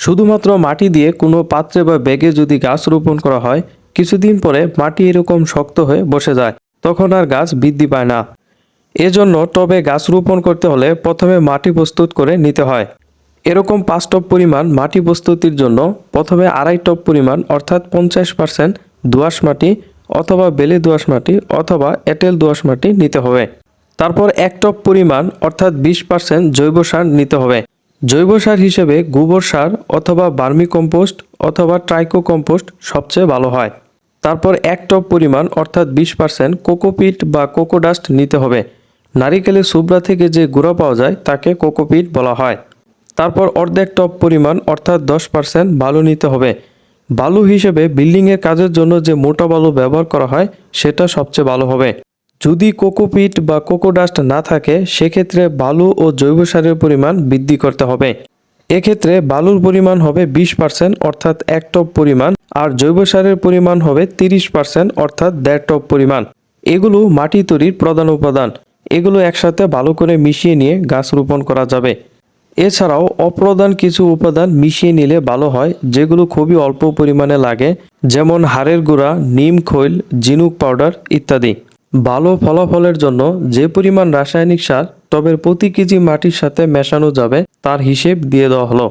শুধুমাত্র মাটি দিয়ে কোনো পাত্রে বা ব্যাগে যদি গাছ রোপণ করা হয়, কিছুদিন পরে মাটি এরকম শক্ত হয়ে বসে যায়, তখন আর গাছ বৃদ্ধি পায় না। এজন্য টবে গাছ রোপণ করতে হলে প্রথমে মাটি প্রস্তুত করে নিতে হয়। এরকম পাঁচ টপ পরিমাণ মাটি প্রস্তুতির জন্য প্রথমে আড়াই টপ পরিমাণ, অর্থাৎ পঞ্চাশ পার্সেন্ট দোআঁশ মাটি অথবা বেলে দোআঁশ মাটি অথবা এঁটেল দোআঁশ মাটি নিতে হবে। তারপর এক টপ পরিমাণ, অর্থাৎ বিশ পার্সেন্ট জৈব সার নিতে হবে। জৈব সার হিসেবে গোবর সার অথবা বার্মি কম্পোস্ট অথবা ট্রাইকো কম্পোস্ট সবচেয়ে ভালো হয়। তারপর এক টপ পরিমাণ অর্থাৎ বিশ পার্সেন্ট কোকোপিট বা কোকোডাস্ট নিতে হবে। নারিকেলের সুবরা থেকে যে গুঁড়া পাওয়া যায় তাকে কোকোপিট বলা হয়। তারপর অর্ধেক টপ পরিমাণ অর্থাৎ দশ পার্সেন্ট বালু নিতে হবে। বালু হিসেবে বিল্ডিংয়ের কাজের জন্য যে মোটা বালু ব্যবহার করা হয়, সেটা সবচেয়ে ভালো হবে। যদি কোকোপিট বা কোকোডাস্ট না থাকে, সেক্ষেত্রে বালু ও জৈব সারের পরিমাণ বৃদ্ধি করতে হবে। এক্ষেত্রে বালুর পরিমাণ হবে বিশ পার্সেন্ট অর্থাৎ এক টপ পরিমাণ, আর জৈব সারের পরিমাণ হবে তিরিশ পার্সেন্ট অর্থাৎ দেড় টপ পরিমাণ। এগুলো মাটি তৈরির প্রধান উপাদান। এগুলো একসাথে ভালো করে মিশিয়ে নিয়ে গাছ রোপণ করা যাবে। এছাড়াও অপ্রধান কিছু উপাদান মিশিয়ে নিলে ভালো হয়, যেগুলো খুবই অল্প পরিমাণে লাগে, যেমন হাড়ের গুঁড়া, নিম খৈল জিনুক পাউডার ইত্যাদি। ভালো ফলাফলের জন্য যে পরিমাণ রাসায়নিক সার টবের প্রতি কেজি মাটির সাথে মেশানো যাবে, তার হিসেব দিয়ে দেওয়া হলো।